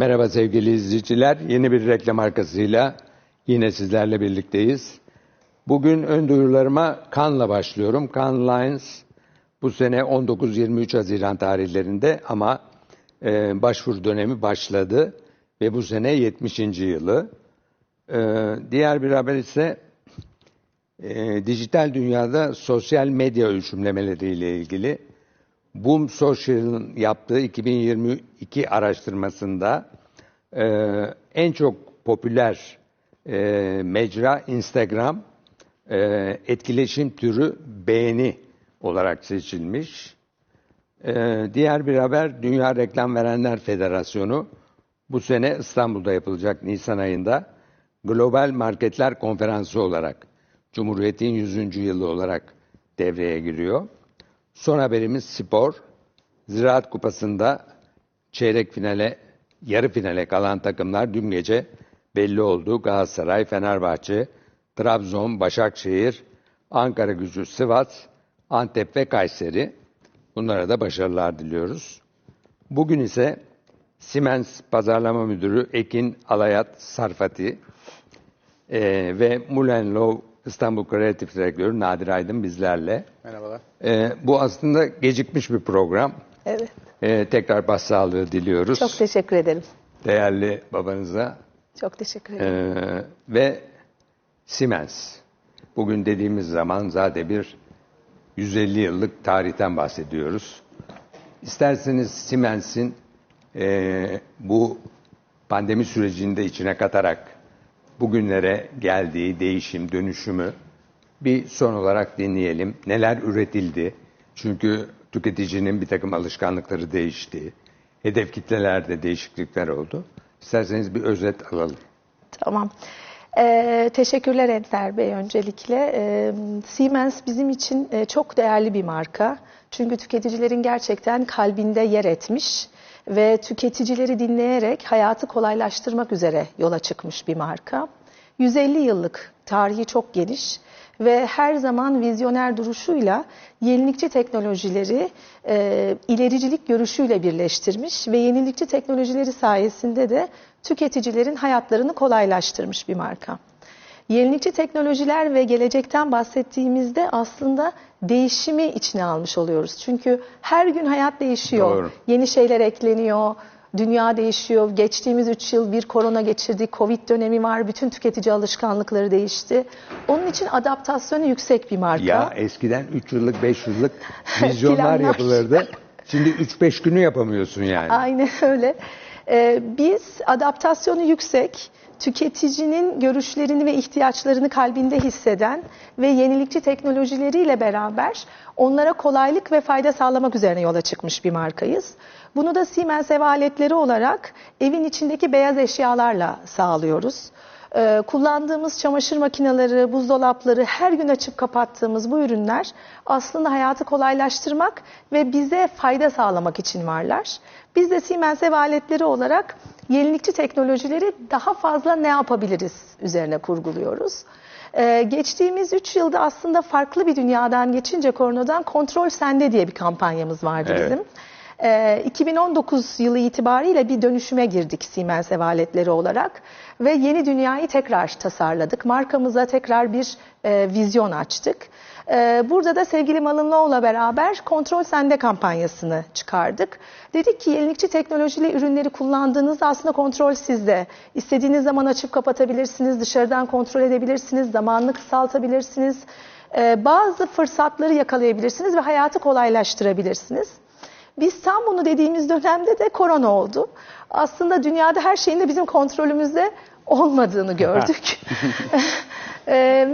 Merhaba sevgili izleyiciler. Yeni bir reklam arkasıyla yine sizlerle birlikteyiz. Bugün ön duyurularıma Cannes'la başlıyorum. Cannes Lions bu sene 19-23 Haziran tarihlerinde ama e, başvuru dönemi başladı ve bu sene 70. yılı. E, diğer bir haber ise e, dijital dünyada sosyal medya ölçümlemeleriyle ilgili Boom Social'ın yaptığı 2022 araştırmasında e, en çok popüler e, mecra Instagram, e, etkileşim türü beğeni olarak seçilmiş. E, diğer bir haber Dünya Reklam Verenler Federasyonu bu sene İstanbul'da yapılacak Nisan ayında Global Marketler Konferansı olarak Cumhuriyet'in 100. yılı olarak devreye giriyor. Son haberimiz spor. Ziraat Kupası'nda çeyrek finale, yarı finale kalan takımlar dün gece belli oldu. Galatasaray, Fenerbahçe, Trabzon, Başakşehir, Ankara Gücü, Sivas, Antep ve Kayseri. Bunlara da başarılar diliyoruz. Bugün ise Siemens Pazarlama Müdürü Ekin Alayat Sarfati e, ve Mulen Low İstanbul Kreatif Direktörü Nadir Aydın bizlerle. Merhabalar. Ee, bu aslında gecikmiş bir program. Evet. Ee, tekrar başsağlığı diliyoruz. Çok teşekkür ederim. Değerli babanıza Çok teşekkür ederim. ee, ve Siemens. Bugün dediğimiz zaman zaten bir 150 yıllık tarihten bahsediyoruz. İsterseniz Siemens'in ee, bu pandemi sürecinde içine katarak bugünlere geldiği değişim, dönüşümü bir son olarak dinleyelim. Neler üretildi? Çünkü tüketicinin bir takım alışkanlıkları değişti. Hedef kitlelerde değişiklikler oldu. İsterseniz bir özet alalım. Tamam. Ee, teşekkürler Enter Bey öncelikle. Ee, Siemens bizim için e, çok değerli bir marka. Çünkü tüketicilerin gerçekten kalbinde yer etmiş ve tüketicileri dinleyerek hayatı kolaylaştırmak üzere yola çıkmış bir marka. 150 yıllık tarihi çok geniş ve her zaman vizyoner duruşuyla yenilikçi teknolojileri e, ilericilik görüşüyle birleştirmiş ve yenilikçi teknolojileri sayesinde de tüketicilerin hayatlarını kolaylaştırmış bir marka. Yenilikçi teknolojiler ve gelecekten bahsettiğimizde aslında değişimi içine almış oluyoruz. Çünkü her gün hayat değişiyor. Doğru. Yeni şeyler ekleniyor. Dünya değişiyor. Geçtiğimiz 3 yıl bir korona geçirdik. Covid dönemi var. Bütün tüketici alışkanlıkları değişti. Onun için adaptasyonu yüksek bir marka. Ya eskiden 3 yıllık, 5 yıllık vizyonlar yapılırdı. Şimdi 3-5 günü yapamıyorsun yani. Aynen öyle. Ee, biz adaptasyonu yüksek, tüketicinin görüşlerini ve ihtiyaçlarını kalbinde hisseden ve yenilikçi teknolojileriyle beraber onlara kolaylık ve fayda sağlamak üzerine yola çıkmış bir markayız. Bunu da Siemens ev aletleri olarak evin içindeki beyaz eşyalarla sağlıyoruz. Ee, kullandığımız çamaşır makineleri, buzdolapları, her gün açıp kapattığımız bu ürünler aslında hayatı kolaylaştırmak ve bize fayda sağlamak için varlar. Biz de Siemens ev aletleri olarak yenilikçi teknolojileri daha fazla ne yapabiliriz üzerine kurguluyoruz. Ee, geçtiğimiz 3 yılda aslında farklı bir dünyadan geçince koronadan kontrol sende diye bir kampanyamız vardı Evet. bizim. Ee, 2019 yılı itibariyle bir dönüşüme girdik Siemens ev aletleri olarak ve yeni dünyayı tekrar tasarladık. Markamıza tekrar bir e, vizyon açtık. Ee, burada da sevgili Malınlıoğlu'la beraber Kontrol Sende kampanyasını çıkardık. Dedik ki yenilikçi teknolojili ürünleri kullandığınızda aslında kontrol sizde. İstediğiniz zaman açıp kapatabilirsiniz, dışarıdan kontrol edebilirsiniz, zamanını kısaltabilirsiniz. Ee, bazı fırsatları yakalayabilirsiniz ve hayatı kolaylaştırabilirsiniz. Biz tam bunu dediğimiz dönemde de korona oldu. Aslında dünyada her şeyin de bizim kontrolümüzde olmadığını gördük.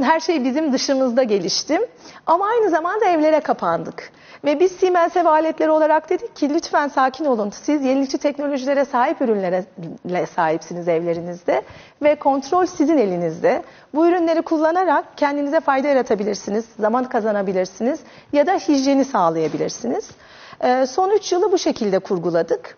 Her şey bizim dışımızda gelişti. Ama aynı zamanda evlere kapandık. Ve biz Siemens ev aletleri olarak dedik ki lütfen sakin olun. Siz yenilikçi teknolojilere sahip ürünlere le- sahipsiniz evlerinizde ve kontrol sizin elinizde. Bu ürünleri kullanarak kendinize fayda yaratabilirsiniz, zaman kazanabilirsiniz ya da hijyeni sağlayabilirsiniz. Ee, son 3 yılı bu şekilde kurguladık.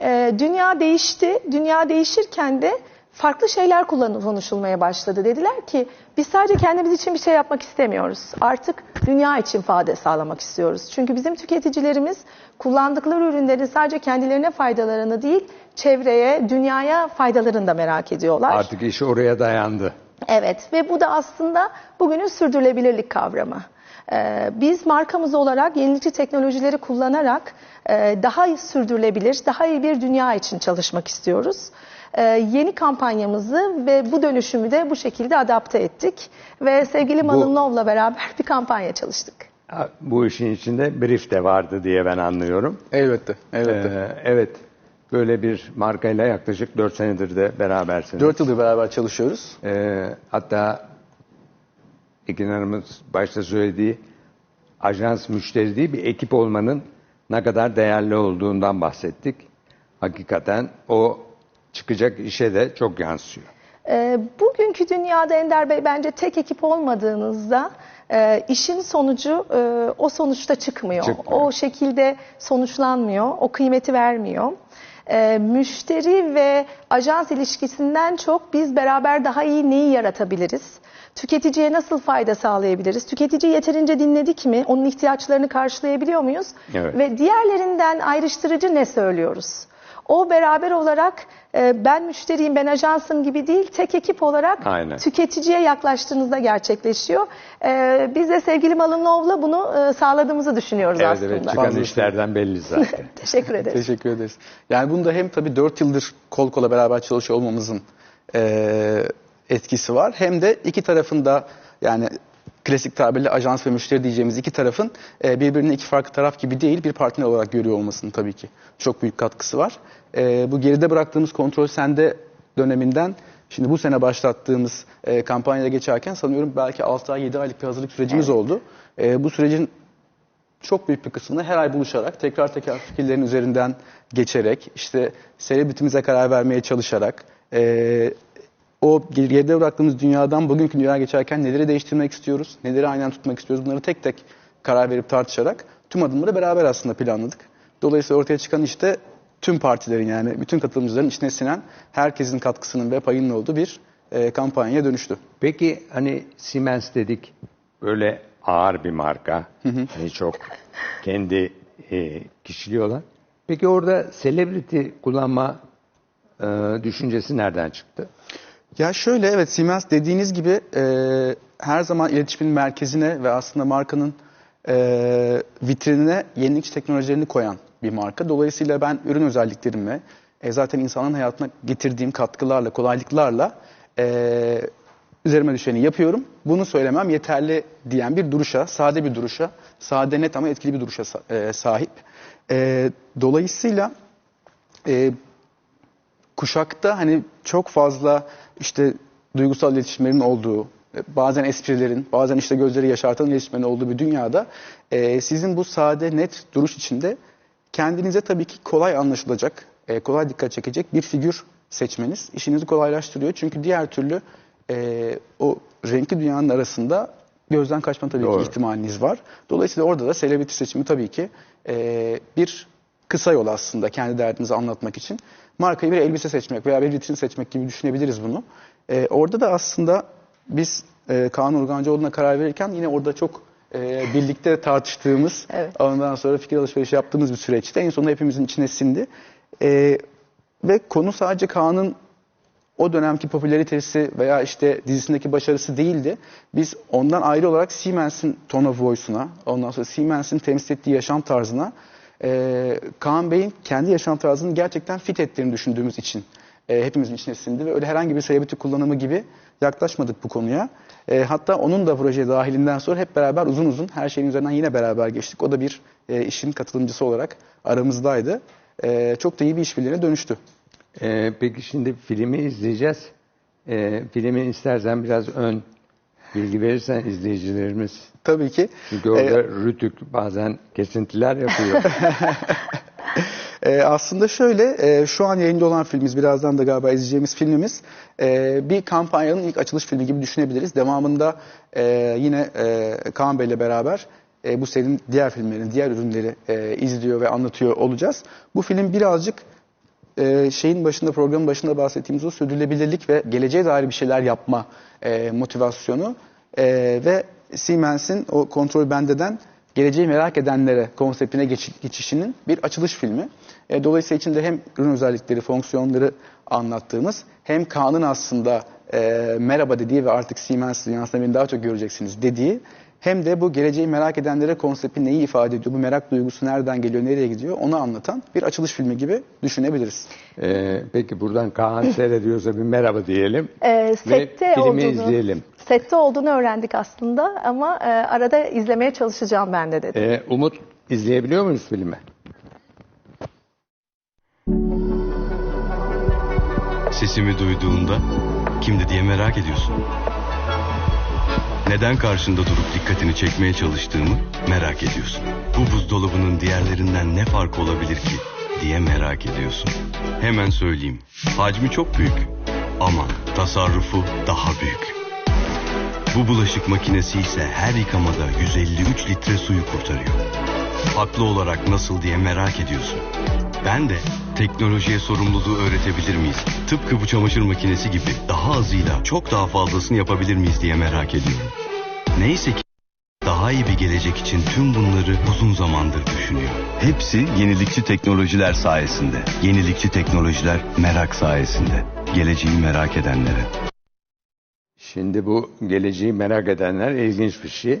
Ee, dünya değişti. Dünya değişirken de farklı şeyler konuşulmaya başladı. Dediler ki Biz sadece kendimiz için bir şey yapmak istemiyoruz. Artık dünya için fayda sağlamak istiyoruz. Çünkü bizim tüketicilerimiz kullandıkları ürünlerin sadece kendilerine faydalarını değil, çevreye, dünyaya faydalarını da merak ediyorlar. Artık iş oraya dayandı. Evet ve bu da aslında bugünün sürdürülebilirlik kavramı. Ee, biz markamız olarak yenilikçi teknolojileri kullanarak e, daha sürdürülebilir, daha iyi bir dünya için çalışmak istiyoruz. Ee, yeni kampanyamızı ve bu dönüşümü de bu şekilde adapte ettik. Ve sevgili Malum Nov'la beraber bir kampanya çalıştık. Ha, Bu işin içinde brief de vardı diye ben anlıyorum. Elbette, elbette. Ee, evet, böyle bir markayla yaklaşık 4 senedir de berabersiniz. 4 yıldır beraber çalışıyoruz. Ee, hatta İkin Hanım'ın başta söylediği ajans müşteri değil bir ekip olmanın ne kadar değerli olduğundan bahsettik. Hakikaten o çıkacak işe de çok yansıyor. Ee, Bugünkü dünyada Ender Bey bence tek ekip olmadığınızda e, işin sonucu e, o sonuçta çıkmıyor. Çıkmıyor. O şekilde sonuçlanmıyor, o kıymeti vermiyor. E, Müşteri ve ajans ilişkisinden çok biz beraber daha iyi neyi yaratabiliriz? Tüketiciye nasıl fayda sağlayabiliriz? Tüketiciyi yeterince dinledik mi? Onun ihtiyaçlarını karşılayabiliyor muyuz? Evet. Ve diğerlerinden ayrıştırıcı ne söylüyoruz? O beraber olarak e, ben müşteriyim, ben ajansım gibi değil, tek ekip olarak Aynen. tüketiciye yaklaştığınızda gerçekleşiyor. E, biz de sevgili Malınlov'la bunu e, sağladığımızı düşünüyoruz Evet aslında. evet çıkan işlerden belli zaten. Teşekkür ederiz. Teşekkür ederiz. Yani bunda hem tabii 4 yıldır kol kola beraber çalışıyor olmamızın eee, etkisi var. Hem de iki tarafında yani klasik tabirle ajans ve müşteri diyeceğimiz iki tarafın eee, birbirine iki farklı taraf gibi değil bir partner olarak görüyor olmasının tabii ki çok büyük katkısı var. Eee, bu geride bıraktığımız kontrol sende döneminden şimdi bu sene başlattığımız eee kampanyaya geçerken sanıyorum belki 6 ay 7 aylık bir hazırlık sürecimiz oldu. Eee, bu sürecin çok büyük bir kısmını her ay buluşarak, tekrar tekrar fikirlerin üzerinden geçerek, işte selebritimize karar vermeye çalışarak, eee, o geride bıraktığımız dünyadan bugünkü dünyaya geçerken neleri değiştirmek istiyoruz, neleri aynen tutmak istiyoruz bunları tek tek karar verip tartışarak tüm adımları beraber aslında planladık. Dolayısıyla ortaya çıkan işte tüm partilerin yani bütün katılımcıların içine sinen herkesin katkısının ve payının olduğu bir eee kampanyaya dönüştü. Peki hani Siemens dedik böyle ağır bir marka. Hani çok kendi e, kişiliği olan. Peki orada celebrity kullanma e, düşüncesi nereden çıktı? Ya şöyle evet Siemens dediğiniz gibi e, her zaman iletişimin merkezine ve aslında markanın e, vitrinine yenilikçi teknolojilerini koyan bir marka. Dolayısıyla ben ürün özelliklerimle e, zaten insanın hayatına getirdiğim katkılarla, kolaylıklarla e, üzerime düşeni yapıyorum. Bunu söylemem yeterli diyen bir duruşa, sade bir duruşa, sade net ama etkili bir duruşa e, sahip. E, dolayısıyla e, kuşakta hani çok fazla işte duygusal iletişimlerin olduğu, e, bazen esprilerin, bazen işte gözleri yaşartan iletişimlerin olduğu bir dünyada e, sizin bu sade, net duruş içinde kendinize tabii ki kolay anlaşılacak, e, kolay dikkat çekecek bir figür seçmeniz işinizi kolaylaştırıyor. Çünkü diğer türlü e, o renkli dünyanın arasında gözden kaçma tabii Doğru. ki ihtimaliniz var. Dolayısıyla orada da celebrity seçimi tabii ki e, bir kısa yol aslında kendi derdinizi anlatmak için. Markayı bir elbise seçmek veya bir vitrin seçmek gibi düşünebiliriz bunu. E, orada da aslında biz e, Kaan Urgancıoğlu'na karar verirken yine orada çok e, birlikte tartıştığımız, Evet. ondan sonra fikir alışverişi yaptığımız bir süreçte en sonunda hepimizin içine sindi. E, ve konu sadece Kaan'ın o dönemki popülaritesi veya işte dizisindeki başarısı değildi. Biz ondan ayrı olarak Siemens'in tone of voice'una, ondan sonra Siemens'in temsil ettiği yaşam tarzına, e, Kaan Bey'in kendi yaşam tarzını gerçekten fit ettiğini düşündüğümüz için e, hepimizin içine sindi ve öyle herhangi bir celebrity kullanımı gibi yaklaşmadık bu konuya. E, hatta onun da projeye dahilinden sonra hep beraber uzun uzun her şeyin üzerinden yine beraber geçtik. O da bir e, işin katılımcısı olarak aramızdaydı. E, çok da iyi bir işbirliğine dönüştü. E, peki şimdi filmi izleyeceğiz. E, filmi istersen biraz ön bilgi verirsen izleyicilerimiz. Tabii ki. Çünkü orada E, Rütük bazen kesintiler yapıyor. Ee, aslında şöyle, e, şu an yayında olan filmimiz, birazdan da galiba izleyeceğimiz filmimiz e, bir kampanyanın ilk açılış filmi gibi düşünebiliriz. Devamında e, yine e, Kaan Bey'le beraber e, bu serinin diğer filmlerini, diğer ürünleri e, izliyor ve anlatıyor olacağız. Bu film birazcık e, şeyin başında programın başında bahsettiğimiz o sürdürülebilirlik ve geleceğe dair bir şeyler yapma e, motivasyonu e, ve Siemens'in o kontrol bendeden geleceği merak edenlere konseptine geç- geçişinin bir açılış filmi. E, dolayısıyla içinde hem ürün özellikleri, fonksiyonları anlattığımız hem Kaan'ın aslında e, merhaba dediği ve artık Siemens dünyasında beni daha çok göreceksiniz dediği hem de bu geleceği merak edenlere konsepti neyi ifade ediyor, bu merak duygusu nereden geliyor, nereye gidiyor onu anlatan bir açılış filmi gibi düşünebiliriz. Ee, peki buradan Kaan seyrediyorsa bir merhaba diyelim. Ee, Ve sette filmi olduğunu, izleyelim. Sette olduğunu öğrendik aslında ama e, arada izlemeye çalışacağım ben de dedi. Ee, Umut izleyebiliyor muyuz filmi? Sesimi duyduğunda kimdi diye merak ediyorsun. Neden karşında durup dikkatini çekmeye çalıştığımı merak ediyorsun. Bu buzdolabının diğerlerinden ne farkı olabilir ki diye merak ediyorsun. Hemen söyleyeyim. Hacmi çok büyük ama tasarrufu daha büyük. Bu bulaşık makinesi ise her yıkamada 153 litre suyu kurtarıyor. Haklı olarak nasıl diye merak ediyorsun. Ben de teknolojiye sorumluluğu öğretebilir miyiz? Tıpkı bu çamaşır makinesi gibi daha azıyla çok daha fazlasını yapabilir miyiz diye merak ediyorum. Neyse ki daha iyi bir gelecek için tüm bunları uzun zamandır düşünüyor. Hepsi yenilikçi teknolojiler sayesinde. Yenilikçi teknolojiler merak sayesinde. Geleceği merak edenlere. Şimdi bu geleceği merak edenler ilginç bir şey.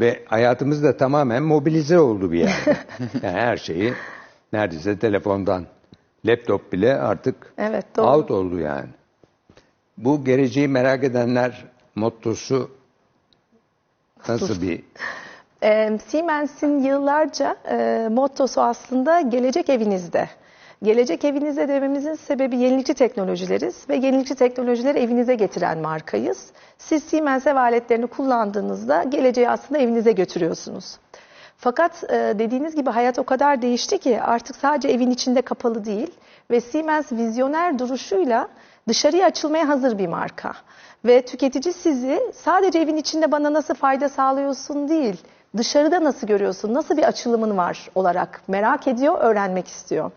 Ve hayatımız da tamamen mobilize oldu bir yerde. yani her şeyi neredeyse telefondan, laptop bile artık Evet, doğru. out oldu yani. Bu geleceği merak edenler mottosu nasıl bir Ee, Siemens'in yıllarca e, mottosu aslında gelecek evinizde. Gelecek evinizde dememizin sebebi yenilikçi teknolojileriz ve yenilikçi teknolojileri evinize getiren markayız. Siz Siemens ev aletlerini kullandığınızda geleceği aslında evinize götürüyorsunuz. Fakat e, dediğiniz gibi hayat o kadar değişti ki artık sadece evin içinde kapalı değil ve Siemens vizyoner duruşuyla dışarıya açılmaya hazır bir marka. Ve tüketici sizi sadece evin içinde bana nasıl fayda sağlıyorsun değil, dışarıda nasıl görüyorsun, nasıl bir açılımın var olarak merak ediyor, öğrenmek istiyor.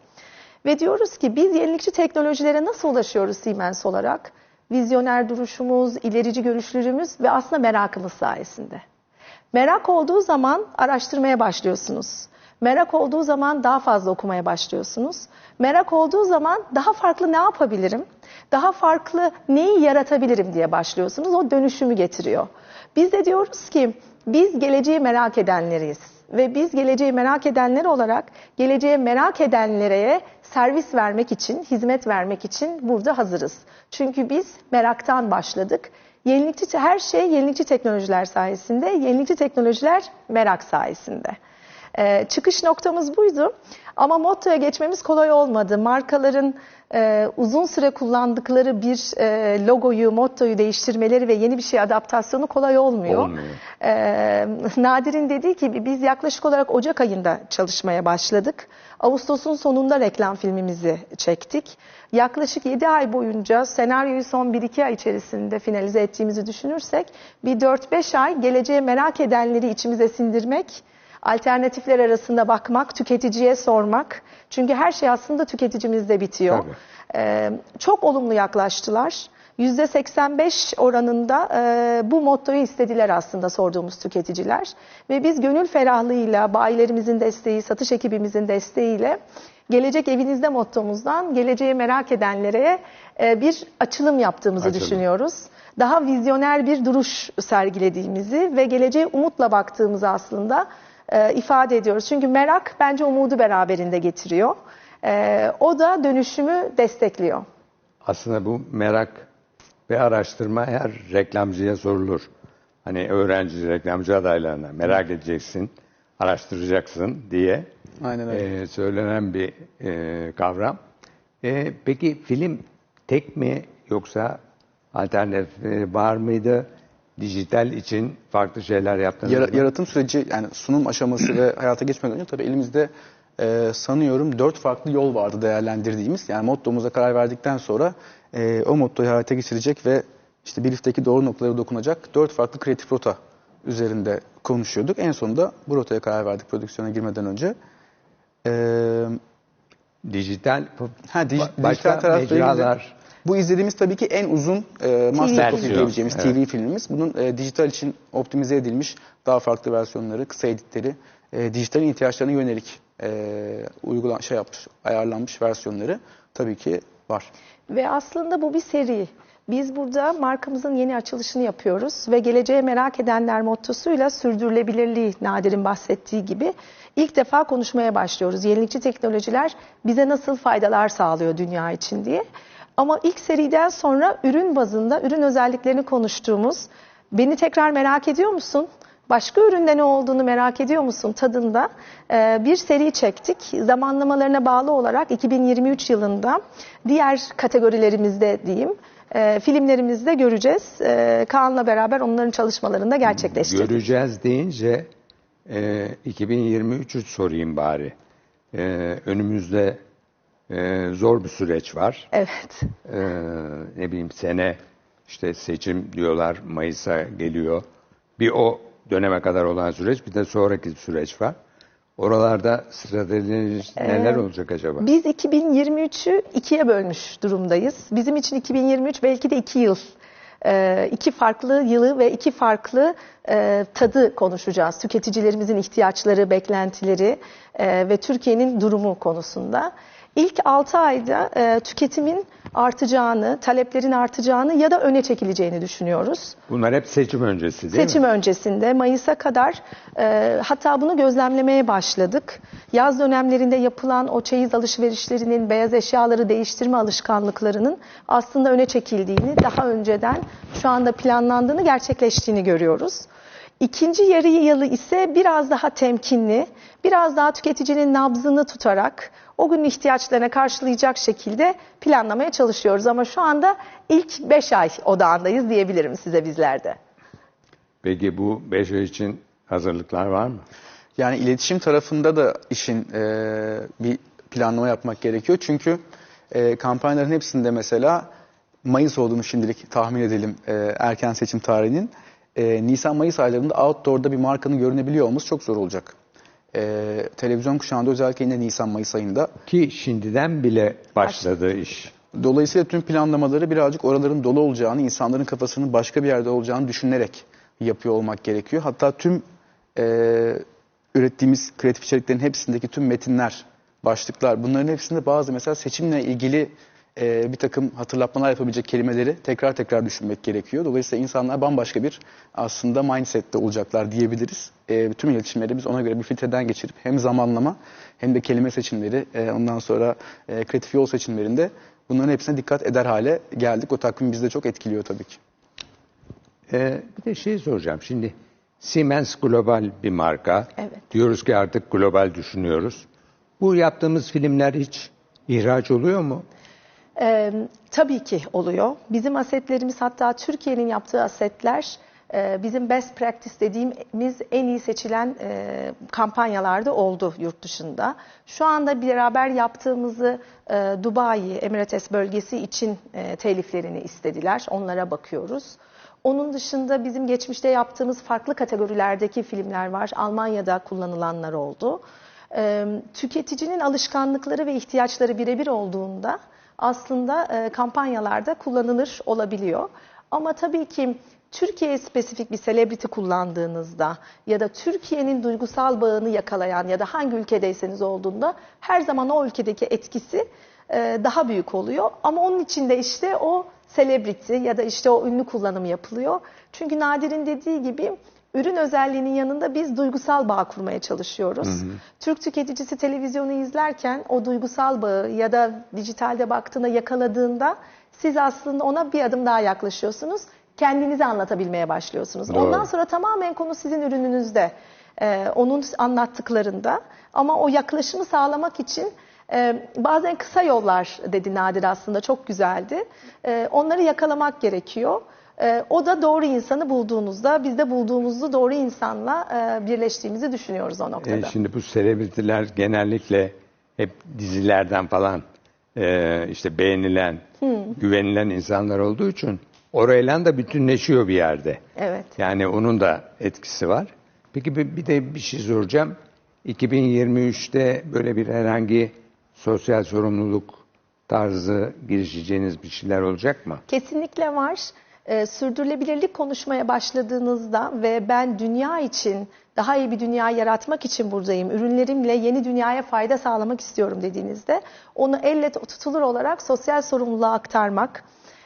Ve diyoruz ki biz yenilikçi teknolojilere nasıl ulaşıyoruz Siemens olarak? Vizyoner duruşumuz, ilerici görüşlerimiz ve aslında merakımız sayesinde. Merak olduğu zaman araştırmaya başlıyorsunuz. Merak olduğu zaman daha fazla okumaya başlıyorsunuz. Merak olduğu zaman daha farklı ne yapabilirim? Daha farklı neyi yaratabilirim diye başlıyorsunuz. O dönüşümü getiriyor. Biz de diyoruz ki biz geleceği merak edenleriyiz. Ve biz geleceği merak edenler olarak geleceğe merak edenlere servis vermek için, hizmet vermek için burada hazırız. Çünkü biz meraktan başladık. Yenilikçi her şey yenilikçi teknolojiler sayesinde, yenilikçi teknolojiler merak sayesinde. Ee, çıkış noktamız buydu ama mottoya geçmemiz kolay olmadı. Markaların e, uzun süre kullandıkları bir e, logoyu, mottoyu değiştirmeleri ve yeni bir şey adaptasyonu kolay olmuyor. Olmuyor. Ee, Nadir'in dediği gibi biz yaklaşık olarak Ocak ayında çalışmaya başladık. Ağustos'un sonunda reklam filmimizi çektik. Yaklaşık 7 ay boyunca senaryoyu son 1-2 ay içerisinde finalize ettiğimizi düşünürsek bir 4-5 ay geleceğe merak edenleri içimize sindirmek, alternatifler arasında bakmak, tüketiciye sormak. Çünkü her şey aslında tüketicimizde bitiyor. Tabii. Ee, çok olumlu yaklaştılar. %85 oranında e, bu mottoyu istediler aslında sorduğumuz tüketiciler. Ve biz gönül ferahlığıyla, bayilerimizin desteği, satış ekibimizin desteğiyle gelecek evinizde mottomuzdan geleceği merak edenlere e, bir açılım yaptığımızı Açılım. düşünüyoruz. Daha vizyoner bir duruş sergilediğimizi ve geleceğe umutla baktığımızı aslında e, ifade ediyoruz. Çünkü merak bence umudu beraberinde getiriyor. E, o da dönüşümü destekliyor. Aslında bu merak ve araştırma her reklamcıya sorulur. Hani öğrenci reklamcı adaylarına merak edeceksin, araştıracaksın diye Aynen öyle. e, söylenen bir e, kavram. E, peki film tek mi yoksa alternatif var mıydı? Dijital için farklı şeyler yaptınız Yara- mı? yaratım süreci yani sunum aşaması ve hayata geçmeden önce tabii elimizde e, sanıyorum dört farklı yol vardı değerlendirdiğimiz. Yani mottomuza karar verdikten sonra e, o mottoyu hayata geçirecek ve işte brief'teki doğru noktalara dokunacak dört farklı kreatif rota üzerinde konuşuyorduk. En sonunda bu rotaya karar verdik prodüksiyona girmeden önce. E, dijital Ha, dij- başka dijital tarafta mecralar Bu izlediğimiz tabii ki en uzun e, Masterclass Versiyon, diyebileceğimiz evet. TV filmimiz. Bunun e, dijital için optimize edilmiş daha farklı versiyonları, kısa editleri, e, dijitalin ihtiyaçlarına yönelik e, uygulan şey yapmış, ayarlanmış versiyonları tabii ki var. Ve aslında bu bir seri. Biz burada markamızın yeni açılışını yapıyoruz ve geleceğe merak edenler mottosuyla sürdürülebilirliği Nadir'in bahsettiği gibi ilk defa konuşmaya başlıyoruz. Yenilikçi teknolojiler bize nasıl faydalar sağlıyor dünya için diye. Ama ilk seriden sonra ürün bazında ürün özelliklerini konuştuğumuz beni tekrar merak ediyor musun? Başka üründe ne olduğunu merak ediyor musun tadında e, bir seri çektik. Zamanlamalarına bağlı olarak 2023 yılında diğer kategorilerimizde diyeyim e, filmlerimizde göreceğiz. E, Kaan'la beraber onların çalışmalarını da gerçekleştirdik. göreceğiz deyince e, 2023'ü sorayım bari. E, önümüzde e, zor bir süreç var. Evet. E, ne bileyim sene işte seçim diyorlar Mayıs'a geliyor. Bir o döneme kadar olan süreç bir de sonraki süreç var. Oralarda stratejileriniz neler olacak acaba? Biz 2023'ü ikiye bölmüş durumdayız. Bizim için 2023 belki de iki yıl. Ee, iki farklı yılı ve iki farklı e, tadı konuşacağız. Tüketicilerimizin ihtiyaçları, beklentileri e, ve Türkiye'nin durumu konusunda. İlk 6 ayda e, tüketimin artacağını, taleplerin artacağını ya da öne çekileceğini düşünüyoruz. Bunlar hep seçim öncesi değil Seçim mi? öncesinde Mayıs'a kadar e, hatta bunu gözlemlemeye başladık. Yaz dönemlerinde yapılan o çeyiz alışverişlerinin, beyaz eşyaları değiştirme alışkanlıklarının aslında öne çekildiğini, daha önceden şu anda planlandığını, gerçekleştiğini görüyoruz. İkinci yarı yılı ise biraz daha temkinli, biraz daha tüketicinin nabzını tutarak o günün ihtiyaçlarına karşılayacak şekilde planlamaya çalışıyoruz. Ama şu anda ilk 5 ay odağındayız diyebilirim size bizlerde. Peki bu 5 ay için hazırlıklar var mı? Yani iletişim tarafında da işin e, bir planlama yapmak gerekiyor. Çünkü e, kampanyaların hepsinde mesela Mayıs olduğunu şimdilik tahmin edelim e, erken seçim tarihinin. E, Nisan-Mayıs aylarında outdoor'da bir markanın görünebiliyor olması çok zor olacak. E, televizyon kuşağında özellikle yine Nisan-Mayıs ayında. Ki şimdiden bile başladı iş. Dolayısıyla tüm planlamaları birazcık oraların dolu olacağını, insanların kafasının başka bir yerde olacağını düşünerek yapıyor olmak gerekiyor. Hatta tüm e, ürettiğimiz kreatif içeriklerin hepsindeki tüm metinler, başlıklar bunların hepsinde bazı mesela seçimle ilgili e, bir takım hatırlatmalar yapabilecek kelimeleri tekrar tekrar düşünmek gerekiyor. Dolayısıyla insanlar bambaşka bir aslında mindsette olacaklar diyebiliriz. E, tüm iletişimleri biz ona göre bir filtreden geçirip hem zamanlama hem de kelime seçimleri e, ondan sonra e, kreatif yol seçimlerinde bunların hepsine dikkat eder hale geldik. O takvim bizde çok etkiliyor tabii ki. Ee, bir de şey soracağım. Şimdi Siemens global bir marka. Evet. Diyoruz ki artık global düşünüyoruz. Bu yaptığımız filmler hiç ihraç oluyor mu? Ee, tabii ki oluyor. Bizim asetlerimiz hatta Türkiye'nin yaptığı asetler bizim best practice dediğimiz en iyi seçilen kampanyalarda oldu yurt dışında. Şu anda beraber yaptığımızı Dubai, Emirates bölgesi için teliflerini istediler. Onlara bakıyoruz. Onun dışında bizim geçmişte yaptığımız farklı kategorilerdeki filmler var. Almanya'da kullanılanlar oldu. Tüketicinin alışkanlıkları ve ihtiyaçları birebir olduğunda aslında e, kampanyalarda kullanılır olabiliyor. Ama tabii ki Türkiye'ye spesifik bir celebrity kullandığınızda ya da Türkiye'nin duygusal bağını yakalayan ya da hangi ülkedeyseniz olduğunda her zaman o ülkedeki etkisi e, daha büyük oluyor. Ama onun için de işte o celebrity ya da işte o ünlü kullanım yapılıyor. Çünkü Nadir'in dediği gibi ürün özelliğinin yanında biz duygusal bağ kurmaya çalışıyoruz. Türk tüketicisi televizyonu izlerken o duygusal bağı ya da dijitalde baktığında yakaladığında siz aslında ona bir adım daha yaklaşıyorsunuz. Kendinizi anlatabilmeye başlıyorsunuz. Doğru. Ondan sonra tamamen konu sizin ürününüzde, e, onun anlattıklarında. Ama o yaklaşımı sağlamak için e, bazen kısa yollar dedi Nadir aslında çok güzeldi. E, onları yakalamak gerekiyor. E, o da doğru insanı bulduğunuzda biz de bulduğumuzu doğru insanla e, birleştiğimizi düşünüyoruz o noktada. Ee, şimdi bu selebritiler genellikle hep dizilerden falan e, işte beğenilen, güvenilen insanlar olduğu için orayla da bütünleşiyor bir yerde. Evet. Yani onun da etkisi var. Peki bir bir de bir şey soracağım. 2023'te böyle bir herhangi sosyal sorumluluk tarzı girişeceğiniz bir şeyler olacak mı? Kesinlikle var. Ee, sürdürülebilirlik konuşmaya başladığınızda ve ben dünya için daha iyi bir dünya yaratmak için buradayım. Ürünlerimle yeni dünyaya fayda sağlamak istiyorum dediğinizde onu elle tutulur olarak sosyal sorumluluğa aktarmak.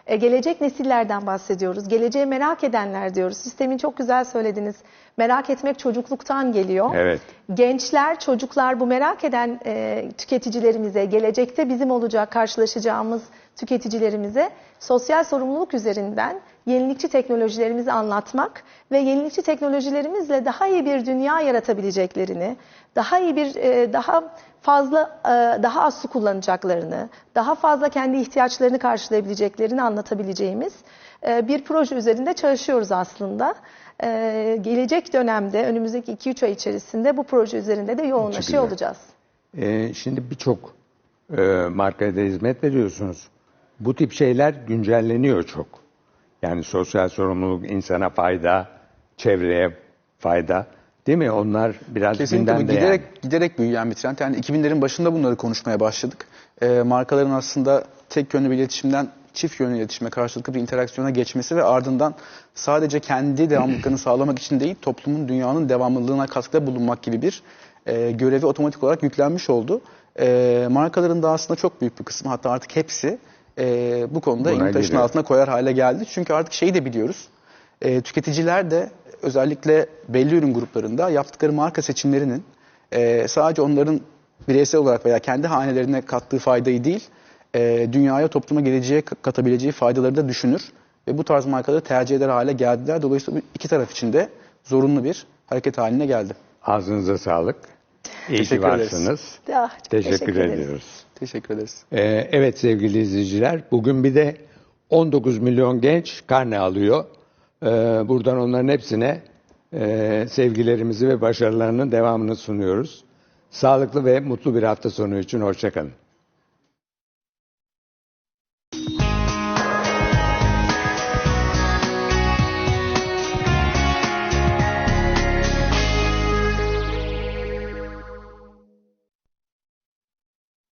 e, gelecek nesillerden bahsediyoruz. Geleceği merak edenler diyoruz. Sistemin çok güzel söylediniz. Merak etmek çocukluktan geliyor. Evet. Gençler, çocuklar bu merak eden e, tüketicilerimize, gelecekte bizim olacak karşılaşacağımız tüketicilerimize sosyal sorumluluk üzerinden yenilikçi teknolojilerimizi anlatmak ve yenilikçi teknolojilerimizle daha iyi bir dünya yaratabileceklerini, daha iyi bir, e, daha fazla, e, daha az su kullanacaklarını, daha fazla kendi ihtiyaçlarını karşılayabileceklerini anlatabileceğimiz e, bir proje üzerinde çalışıyoruz aslında. Gelecek dönemde, önümüzdeki 2-3 ay içerisinde bu proje üzerinde de yoğunlaşıyor olacağız. Ee, şimdi birçok e, markaya da hizmet veriyorsunuz. Bu tip şeyler güncelleniyor çok. Yani sosyal sorumluluk, insana fayda, çevreye fayda. Değil mi? Onlar biraz Kesinlikle bu gündemde giderek yani. giderek büyüyen bir trend. Yani 2000'lerin başında bunları konuşmaya başladık. Ee, markaların aslında tek yönlü bir iletişimden çift yönlü iletişime karşılıklı bir interaksiyona geçmesi ve ardından sadece kendi devamlılıklarını sağlamak için değil, toplumun, dünyanın devamlılığına katkıda bulunmak gibi bir e, görevi otomatik olarak yüklenmiş oldu. E, markaların da aslında çok büyük bir kısmı hatta artık hepsi e, bu konuda elini taşın giriyor. altına koyar hale geldi. Çünkü artık şeyi de biliyoruz. E, tüketiciler de özellikle belli ürün gruplarında yaptıkları marka seçimlerinin e, sadece onların bireysel olarak veya kendi hanelerine kattığı faydayı değil, e, dünyaya, topluma geleceğe katabileceği faydaları da düşünür. Ve bu tarz markaları tercih eder hale geldiler. Dolayısıyla bu iki taraf için de zorunlu bir hareket haline geldi. Ağzınıza sağlık. İyi ki Teşekkür ederiz. varsınız. Ah, çok Teşekkür, ederiz. ediyoruz. Teşekkür ederiz. Ee, evet sevgili izleyiciler, bugün bir de 19 milyon genç karne alıyor. Ee, buradan onların hepsine e, sevgilerimizi ve başarılarının devamını sunuyoruz. Sağlıklı ve mutlu bir hafta sonu için hoşçakalın.